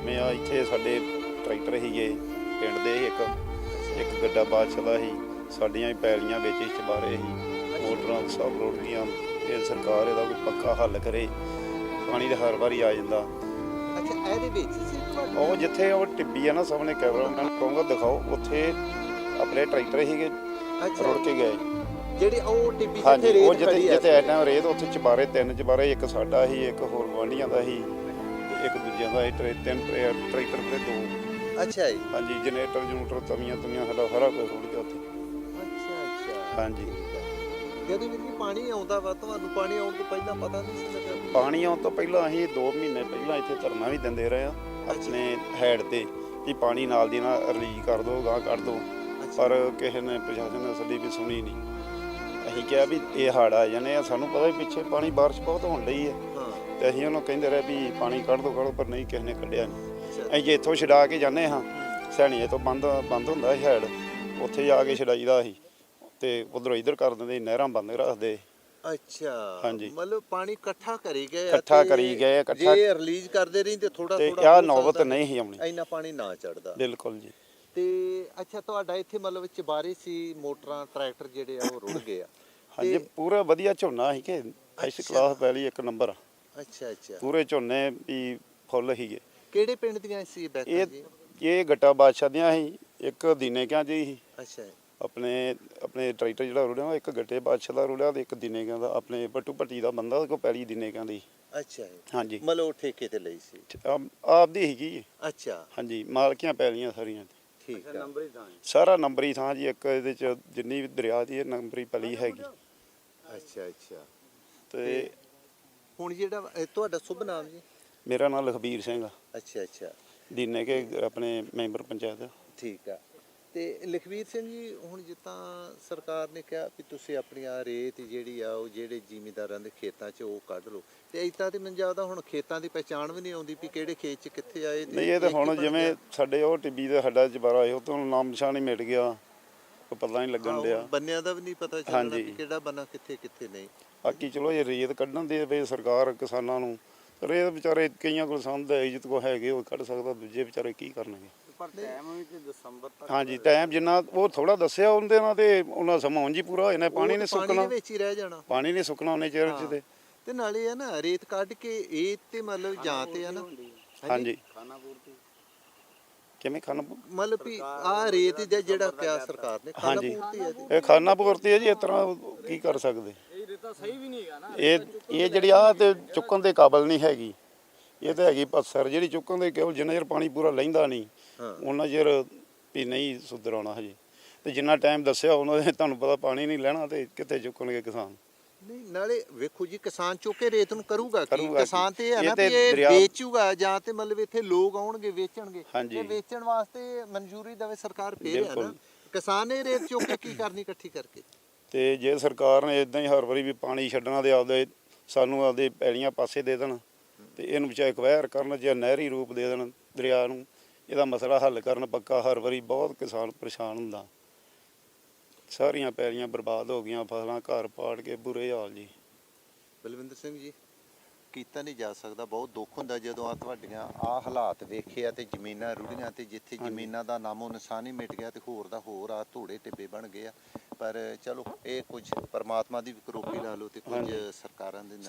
ਜਿਵੇਂ ਆ ਇੱਥੇ ਸਾਡੇ ਟਰੈਕਟਰ ਸੀਗੇ ਪਿੰਡ ਦੇ ਇੱਕ ਇੱਕ ਗੱਡਾ ਬਾਦਸ਼ਾਹ ਦਾ ਸੀ ਸਾਡੀਆਂ ਹੀ ਪੈਲੀਆਂ ਵਿੱਚ ਹੀ ਚਬਾਰੇ ਸੀ। ਮੋਟਰਾਂ ਸਭ ਰੁੜ ਗਈਆਂ ਇਹ ਸਰਕਾਰ ਇਹਦਾ ਕੋਈ ਪੱਕਾ ਹੱਲ ਕਰੇ ਪਾਣੀ ਤਾਂ ਹਰ ਵਾਰੀ ਆ ਜਾਂਦਾ। ਅੱਛਾ ਇਹਦੇ ਵਿੱਚ ਸੀ ਤੁਹਾਡੀ? ਉਹ ਜਿੱਥੇ ਉਹ ਟਿੱਬੀ ਆ ਨਾ ਸਾਹਮਣੇ ਕੈਮਰਾ ਉਹਨਾਂ ਨੂੰ ਕਹੂੰਗਾ ਦਿਖਾਓ ਉੱਥੇ ਆਪਣੇ ਟਰੈਕਟਰ ਸੀਗੇ ਰੁੜ ਕੇ ਗਏ। ਜਿਹੜੀ ਉਹ ਟਿੱਬੀ ਜਿੱਥੇ ਰੇਤ ਜਿੱਥੇ ਖੜੀ ਆ ਜਿੱਥੇ ਐਟਾਂ ਰੇਤ ਉੱਥੇ ਚਬਾਰੇ ਤਿੰਨ ਚਬਾਰੇ ਇੱਕ ਸਾਡਾ ਸੀ ਇੱਕ ਹੋਰ ਗੁਆਂਢੀਆਂ ਦਾ ਸੀ। ਇੱਕ ਦੂਜਿਆਂ ਦਾ ਟਰੇ ਤਿੰਨ ਟਰੇ- ਟਰੈਕਟਰ ਦੇ ਦੋ। ਅੱਛਾ ਜੀ। ਹਾਂਜੀ ਜਨਰੇਟਰ ਜਨੂਟਰ ਤਵੀਆਂ ਤਵੀਆਂ ਸਾਡਾ ਸਾਰਾ ਕੁਝ ਰੁੜ ਗਿਆ ਉੱਥੇ। ਅੱਛਾ ਅੱਛਾ। ਹਾਂਜੀ। ਜਦੋਂ ਵੀ ਪਾਣੀ ਆਉਂਦਾ ਵਾ? ਤੁਹਾਨੂੰ ਪਾਣੀ ਆਉਣ ਤੋਂ ਪਹਿਲਾਂ ਪਤਾ ਨਹੀਂ ਸੀ ਲੱਗਾ ਪਾਣੀ ਆਉਣ ਤੋਂ ਪਹਿਲਾਂ ਅਸੀਂ 2 ਮਹੀਨੇ ਪਹਿਲਾਂ ਇੱਥੇ ਧਰਨਾ ਵੀ ਦਿੰਦੇ ਰਹੇ ਆ ਆਪਣੇ ਹੈਡ ਤੇ ਕਿ ਪਾਣੀ ਨਾਲ ਦੀ ਨਾਲ ਰਿਲੀਜ਼ ਕਰ ਦਿਓ ਗਾਂ ਕੱਢ ਦਿਓ ਪਰ ਕਿਸੇ ਨੇ ਪ੍ਰਸ਼ਾਸਨ ਨੇ ਸਾਡੀ ਵੀ ਸੁਣੀ ਨਹੀਂ। ਅਸੀਂ ਕਿਹਾ ਵੀ ਇਹ ਹੜ ਆ ਜਾਣੇ ਆ ਸਾਨੂੰ ਪਤਾ ਵੀ ਪਿੱਛੇ ਪਾਣੀ ਬਾਰਿਸ਼ ਬਹੁਤ ਹੋਣ ਲਈ ਹਾਂ ਤੇ ਅਸੀਂ ਉਹਨੂੰ ਕਹਿੰਦੇ ਰਹੇ ਵੀ ਪਾਣੀ ਕੱਢ ਦਿਓ ਕੱਢ ਪਰ ਨਹੀਂ ਕਿਸੇ ਨੇ ਕੱਢਿਆ ਨਹੀਂ। ਅਸੀਂ ਜੇ ਇੱਥੋਂ ਛਡਾ ਕੇ ਜਾਂਦੇ ਹਾਂ ਸੈਣੀਏ ਤੋਂ ਬੰਦ ਬੰਦ ਹੁੰਦਾ ਸੀ ਹੈਡ ਉੱਥੇ ਜਾ ਕੇ ਛਡਾਈਦਾ ਸੀ। ਤੇ ਉਧਰੋਂ ਇੱਧਰ ਕਰ ਦਿੰਦੇ ਨਹਿਰਾਂ ਬੰਦ ਰੱਖਦੇ। ਅੱਛਾ ਹਾਂਜੀ। ਮਤਲਬ ਪਾਣੀ ਇਕੱਠਾ ਕਰੀ ਗਏ ਆ ਇਕੱਠਾ ਤੇ ਕਰੀ ਗਏ, ਇਕੱਠਾ- ਜੇ ਰਿਲੀਜ਼ ਕਰਦੇ ਰਹੀ ਤੇ ਥੋੜਾ ਤੇ ਥੋੜਾ ਆਹ ਨੌਬਤ ਨਹੀਂ ਸੀ ਆਉਣੀ। ਇੰਨਾ ਪਾਣੀ ਨਾ ਚੜਦਾ। ਬਿਲਕੁਲ ਜੀ। ਤੇ ਅੱਛਾ ਤੁਹਾਡਾ ਇੱਥੇ ਮਤਲਬ ਚਬਾਰੇ ਸੀ ਮੋਟਰਾਂ ਟਰੈਕਟਰ ਜਿਹੜੇ ਆ ਉਹ ਰੁੜ ਗਏ ਆ। ਹਾਂਜੀ ਤੇ- ਪੂਰਾ ਵਧੀਆ ਝੋਨਾ ਸੀ ਕਿ ਅੱਛਾ। ਕਲਾਸ ਪਹਿਲੀ ਇੱਕ ਨੰਬਰ ਅੱਛਾ ਅੱਛਾ। ਪੂਰੇ ਝੋਨੇ ਵੀ ਫੁੱਲ ਸੀਗੇ। ਕਿਹੜੇ ਪਿੰਡ ਦੀਆਂ ਸੀ ਬੈਕਾਂ ਇਹ ਜੀ? ਇਹ ਗੱਟਾ ਬਾਦਸ਼ਾਹ ਦੀਆਂ ਸੀ ਇੱਕ ਦਿਨੇ ਕਿਆਂ ਜੀ ਸੀ। ਅੱਛਾ। ਆਪਣੇ ਆਪਣੇ ਟਰੈਕਟਰ ਜਿਹੜਾ ਰੁੜਿਆ ਉਹ ਇੱਕ ਗੱਟੇ ਬਾਦਸ਼ਾਹ ਦਾ ਰੁੜਿਆ ਤੇ ਇੱਕ ਦਿਨੇ ਕਿਆਂ ਦਾ ਆਪਣੇ ਪੱਟੂ ਪੱਟੀ ਦਾ ਬੰਦਾ ਕੋ ਪਹਿਲੀ ਦਿਨੇ ਕਿਆਂ ਦੀ ਅੱਛਾ। ਹਾਂਜੀ। ਮਤਲਬ ਉਹ ਠੇਕੇ ਤੇ ਲਈ ਸੀ। ਆਪ- ਆਪਦੀ ਸੀਗੀ ਅੱਛਾ। ਹਾਂਜੀ ਮਾਲਕੀਆਂ ਪੈਲੀਆਂ ਸਾਰੀਆਂ ਠੀਕ ਆ। ਸਾਰਾ ਨੰਬਰੀ ਥਾਂ ਜੀ ਇੱਕ ਇਹਦੇ ਚ ਜਿੰਨੀ ਵੀ ਦਰਿਆ ਦੀ ਇਹ ਨੰਬਰੀ ਪਲੀ ਹੈਗੀ। ਅੱਛਾ ਅੱਛਾ। ਤੇ ਹੁਣ ਜਿਹੜਾ ਇਹ ਤੁਹਾਡਾ ਸ਼ੁਭ ਨਾਮ ਜੀ? ਮੇਰਾ ਨਾਮ ਲਖਬੀਰ ਸਿੰਘ ਆ। ਅੱਛਾ ਅੱਛਾ। ਦਿਨੇ ਕੇ ਆਪਣੇ ਮੈਂਬਰ ਪੰਚਾਇਤ ਠੀਕ ਆ। ਤੇ ਲਖਵੀਰ ਸਿੰਘ ਜੀ ਹੁਣ ਜਿੱਦਾਂ ਸਰਕਾਰ ਨੇ ਕਿਹਾ ਵੀ ਤੁਸੀਂ ਆਪਣੀਆਂ ਰੇਤ ਜਿਹੜੀ ਆ ਉਹ ਜਿਹੜੇ ਜ਼ਿਮੀਂਦਾਰਾਂ ਦੇ ਖੇਤਾਂ 'ਚ ਉਹ ਕੱਢ ਲਓ। ਤੇ ਇਦਾਂ ਤੇ ਮੈਨੂੰ ਜ਼ਿਆਦਾ ਹੁਣ ਖੇਤਾਂ ਦੀ ਪਛਾਣ ਵੀ ਨਹੀਂ ਆਉਂਦੀ ਵੀ ਕਿਹੜੇ ਖੇਤ 'ਚ ਕਿੱਥੇ ਆਏ ਨਹੀਂ ਇਹ ਤਾਂ ਕੀ ਹੁਣ ਬਣ ਜਿਵੇਂ। ਸਾਡੇ ਉਹ ਟਿੱਬੀ ਦਾ ਸਾਡਾ ਜਬਾਰਾ ਹੈ ਉਹ ਤੋਂ ਨਾਮ ਨਿਸ਼ਾਨ ਹੀ ਮਿਟ ਗਿਆ। ਕੋਈ ਪਤਾ ਨਹੀਂ ਲੱਗਣ ਡਿਆ। ਬੰਨਿਆਂ ਦਾ ਵੀ ਨਹੀਂ ਪਤਾ ਚੱਲਣਾ ਹਾਂਜੀ। ਵੀ ਕਿਹੜਾ ਬੰਨਾ ਕਿੱਥੇ ਕਿੱਥੇ ਨਹੀਂ। ਬਾਕੀ ਚਲੋ ਇਹ ਰੇਤ ਕੱਢਣ ਦੇ ਵੇ ਸਰਕਾਰ ਕਿਸਾਨਾਂ ਨੂੰ ਰੇਤ ਵਿਚਾਰੇ ਕਈਆਂ ਕੋਲ ਸੰਦ ਹੈ ਇੱਜ਼ਤ ਕੋ ਹੈਗੇ ਉਹ ਕੱਢ ਸਕਦਾ ਦੂਜੇ ਵਿਚਾਰੇ ਕੀ ਕਰਨਗੇ? ਪਰ ਟਾਈਮ ਵਿੱਚ ਦਸੰਬਰ ਤੱਕ ਹਾਂਜੀ ਟਾਈਮ ਜਿੰਨਾ ਉਹ ਥੋੜਾ ਦੱਸਿਆ ਉਹਦੇ ਨਾਲ ਤੇ ਉਹਨਾਂ ਸਮਾਂ ਉਂਝ ਹੀ ਪੂਰਾ ਹੋ ਜਾਣਾ ਪਾਣੀ ਉਹ ਨਹੀਂ ਤਾਂ ਪਾਣੀ ਸੁੱਕਣਾ। ਦੇ ਵਿੱਚ ਹੀ ਰਹਿ ਜਾਣਾ। ਪਾਣੀ ਨਹੀਂ ਸੁੱਕਣਾ ਉਹਨੇ ਚਿਰ। ਚ ਤੇ। ਤੇ ਨਾਲੇ ਆ ਨਾ ਰੇਤ ਕੱਢ ਕੇ ਇਹ ਤੇ ਮਤਲਬ ਜਾਂ ਤੇ ਆ ਨਾ। ਹਾਂਜੀ। ਖਾਣਾ ਪੂਰਤੀ। ਕਿਵੇਂ ਖਾਣਾ ਮਤਲਬ ਵੀ ਆ ਰੇਤ ਦਾ ਜਿਹੜਾ ਕਿਹਾ ਸਰਕਾਰ ਨੇ ਖਾਣਾ ਹਾਂਜੀ। ਪੂਰਤੀ ਹੈ ਜੀ। ਇਹ ਖਾਣਾ ਪੂਰਤੀ ਹੈ ਜੀ ਇਸ ਤਰ੍ਹਾਂ ਕੀ ਕਰ ਸਕਦੇ? ਇਹ ਰੇਤਾ ਸਹੀ ਵੀ ਨਹੀਂ ਹੈਗਾ ਨਾ। ਇਹ ਇਹ ਜਿਹੜੀ ਆ ਤੇ ਚੁੱਕਣ ਦੇ ਕਾਬਲ ਨਹੀਂ ਹੈਗੀ। ਇਹ ਤਾਂ ਹੈਗੀ ਪੱਥਰ ਜਿਹੜੀ ਚੁੱਕਣ ਦੇ ਕੇਵਲ ਜਿੰਨਾ ਚਿਰ ਪਾਣੀ ਪੂਰਾ ਲੈਂਦਾ ਨਹੀਂ ਹਾਂ। ਉਹਨਾਂ ਚਿਰ ਵੀ ਨਹੀਂ ਸੁਧਰਾਉਣਾ ਹਜੇ। ਤੇ ਜਿੰਨਾ ਟਾਈਮ ਦੱਸਿਆ ਉਹਨਾਂ ਦੇ ਤੁਹਾਨੂੰ ਪਤਾ ਪਾਣੀ ਨਹੀਂ ਲੈਣਾ ਤੇ ਕਿੱਥੇ ਚੁੱਕਣਗੇ ਕਿਸਾਨ। ਨਹੀਂ ਨਾਲੇ ਵੇਖੋ ਜੀ ਕਿਸਾਨ ਚੁੱਕ ਰੇਤ ਨੂੰ ਕਰੂਗਾ ਕੀ ਕਰੂਗਾ ਕੀ? ਕਿਸਾਨ ਤੇ ਇਹ ਹੈ ਇਹ ਨਾ ਤੇ ਇਹ ਦਰਿਆ- ਵੇਚੂਗਾ ਜਾਂ ਤੇ ਮਤਲਬ ਇੱਥੇ ਲੋਕ ਆਉਣਗੇ ਵੇਚਣਗੇ ਹਾਂਜੀ। ਤੇ ਵੇਚਣ ਵਾਸਤੇ ਮਨਜ਼ੂਰੀ ਦੇਵੇ ਸਰਕਾਰ ਫੇਰ ਹੈ ਨਾ ਬਿਲਕੁਲ। ਕਿਸਾਨ ਨੇ ਰੇਤ ਚੁੱਕ ਕੇ ਕੀ ਕਰਨੀ ਇਕੱਠੀ ਕਰਕੇ ਤੇ ਜੇ ਸਰਕਾਰ ਨੇ ਇਦਾਂ ਹੀ ਹਰ ਵਾਰੀ ਵੀ ਪਾਣੀ ਛੱਡਣਾ ਤੇ ਆਪਦੇ ਸਾਨੂੰ ਆਪਦੇ ਪੈਲੀਆਂ ਪਾਸੇ ਦੇ ਦੇਣ ਤੇ ਇਹਨੂੰ ਵਿਚਾਰੇ ਕਵੈਰ ਕਰਨ ਜਾਂ ਨਹਿਰੀ ਰੂਪ ਦੇ ਦੇਣ ਦਰਿਆ ਨੂੰ ਇਹਦਾ ਮਸਲਾ ਹੱਲ ਕਰਨ ਪੱਕਾ ਹਰ ਵਾਰੀ ਬਹੁਤ ਕਿਸਾਨ ਪਰੇਸ਼ਾਨ ਹੁੰਦਾ ਸਾਰੀਆਂ ਪੈਲੀਆਂ ਬਰਬਾਦ ਹੋ ਗਈਆਂ ਫਸਲਾਂ ਘਰ ਪਾੜ ਕੇ ਬੁਰੇ ਹਾਲ ਜੀ ਬਲਵਿੰਦਰ ਸਿੰਘ ਜੀ ਕੀਤਾ ਨਹੀਂ ਜਾ ਸਕਦਾ ਬਹੁਤ ਦੁੱਖ ਹੁੰਦਾ ਜਦੋਂ ਆ ਤੁਹਾਡੀਆਂ ਆ ਹਾਲਾਤ ਵੇਖੇ ਆ ਤੇ ਜ਼ਮੀਨਾਂ ਰੁੜੀਆਂ ਤੇ ਜਿੱਥੇ। ਜ਼ਮੀਨਾਂ ਦਾ ਨਾਮੋ ਨਿਸ਼ਾਨ ਹੀ ਮਿਟ ਗਿਆ ਤੇ ਹੋਰ ਦਾ ਹੋਰ ਆ ਧੂੜੇ ਟਿੱਬੇ ਬਣ ਗਏ ਆ ਪਰ ਚਲੋ ਇਹ ਕੁਝ ਪਰਮਾਤਮਾ ਦੀ ਵੀ ਕਰੋਪੀ ਲਾ ਲਓ ਤੇ ਕੁਝ। ਸਰਕਾਰਾਂ ਦੇ ਨਾਲ